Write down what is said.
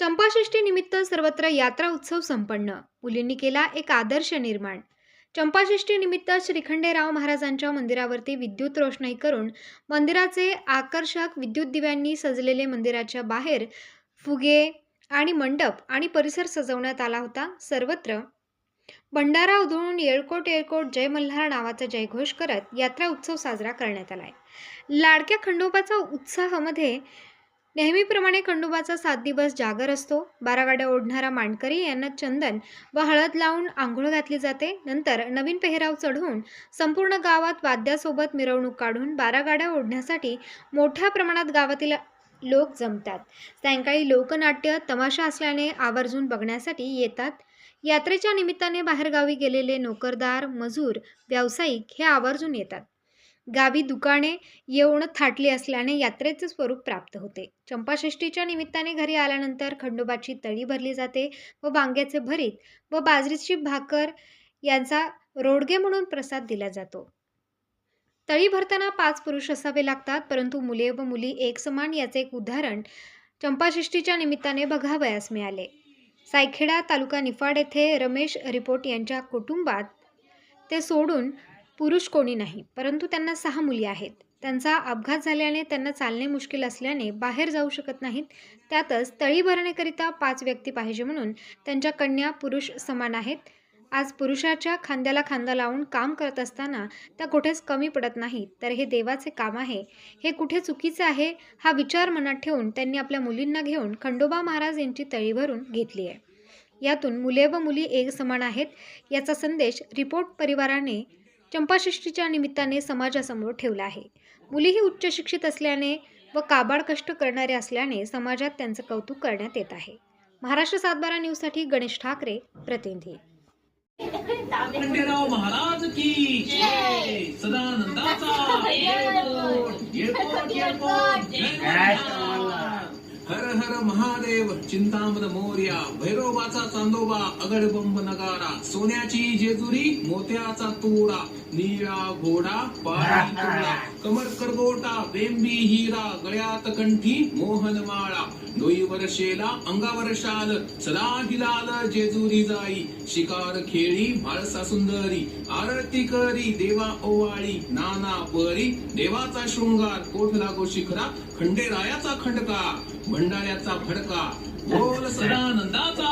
चंपाषष्ठी निमित्त सर्वत्र यात्रा उत्सव संपन्न. मुलींनी केला एक आदर्श निर्माण. चंपाषष्ठी निमित्त श्रीखंडेराव महाराजांच्या मंदिरावरती विद्युत रोषणाई करून मंदिराचे आकर्षक विद्युत दिव्यांनी सजलेले मंदिराच्या बाहेर फुगे आणि मंडप आणि परिसर सजवण्यात आला होता. सर्वत्र भंडारा उधळून येळकोट येळकोट जय मल्हार नावाचा जयघोष करत यात्रा उत्सव साजरा करण्यात आलाय. लाडक्या खंडोबाचा उत्साहामध्ये नेहमीप्रमाणे खंडोबाचा सात दिवस जागर असतो. बारा गाड्या ओढणारा मांडकरी यांना चंदन व हळद लावून आंघोळ घातली जाते. नंतर नवीन पेहराव चढवून संपूर्ण गावात वाद्यासोबत मिरवणूक काढून बारा गाड्या ओढण्यासाठी मोठ्या प्रमाणात गावातील लोक जमतात. सायंकाळी लोकनाट्य तमाशा असल्याने आवर्जून बघण्यासाठी येतात. यात्रेच्या निमित्ताने बाहेरगावी गेलेले नोकरदार मजूर व्यावसायिक हे आवर्जून येतात. गावी दुकाने येऊन थाटली असल्याने यात्रेचे स्वरूप प्राप्त होते. चंपाषष्ठीच्या निमित्ताने घरी आल्यानंतर खंडोबाची तळी भरली जाते व वांग्याचे भरीत व बाजरीची भाकर यांचा रोडगे म्हणून प्रसाद दिला जातो. तळी भरताना पाच पुरुष असावे लागतात परंतु मुले व मुली एकसमान याचे एक उदाहरण चंपाषष्ठीच्या निमित्ताने बघावयास मिळाले. सायखेडा तालुका निफाड येथे रमेश रिपोर्ट यांच्या कुटुंबात ते सोडून पुरुष कोणी नाही परंतु त्यांना सहा मुली आहेत. त्यांचा अपघात झाल्याने त्यांना चालणे मुश्किल असल्याने बाहेर जाऊ शकत नाहीत. त्यातच तळी भरण्याकरिता पाच व्यक्ती पाहिजे म्हणून त्यांच्या कन्या पुरुष समान आहेत. आज पुरुषाच्या खांद्याला खांदा लावून काम करत असताना त्या कुठेच कमी पडत नाहीत. तर हे देवाचे काम आहे. हे कुठे चुकीचे आहे हा विचार मनात ठेवून त्यांनी आपल्या मुलींना घेऊन खंडोबा महाराज यांची तळी भरून घेतली आहे. यातून मुले व मुली एक समान आहेत याचा संदेश रिपोर्ट परिवाराने चंपाषष्ठीच्या निमित्ताने समाजासमोर ठेवला आहे मुलीही उच्च शिक्षित असल्याने व काबाड कष्ट करणारे असल्याने समाजात त्यांचं कौतुक करण्यात येत आहे महाराष्ट्र सातबारा न्यूजसाठी गणेश ठाकरे प्रतिनिधी खंडेराव महाराज की सदानंदाचा. हर हर महादेव चिंतामद मोर्या भैरोबाचा चांदोबा अगडबंब नगारा सोन्याची जेजुरी मोत्याचा तोडा निळा घोडा पाणी तुळा कमर करगोटा बेंबी हिरा गळ्यात कंठी मोहन माळा डोईवर शेला अंगावर शाल सदा हिलाल जेजुरी जाई शिकार खेळी म्हाळसा सुंदरी आरती करी देवा ओवाळी नाना परी देवाचा शृंगार कोठला गो शिखरा खंडेरायाचा खंडका भंडाऱ्याचा फडका बोल सदानंदाचा.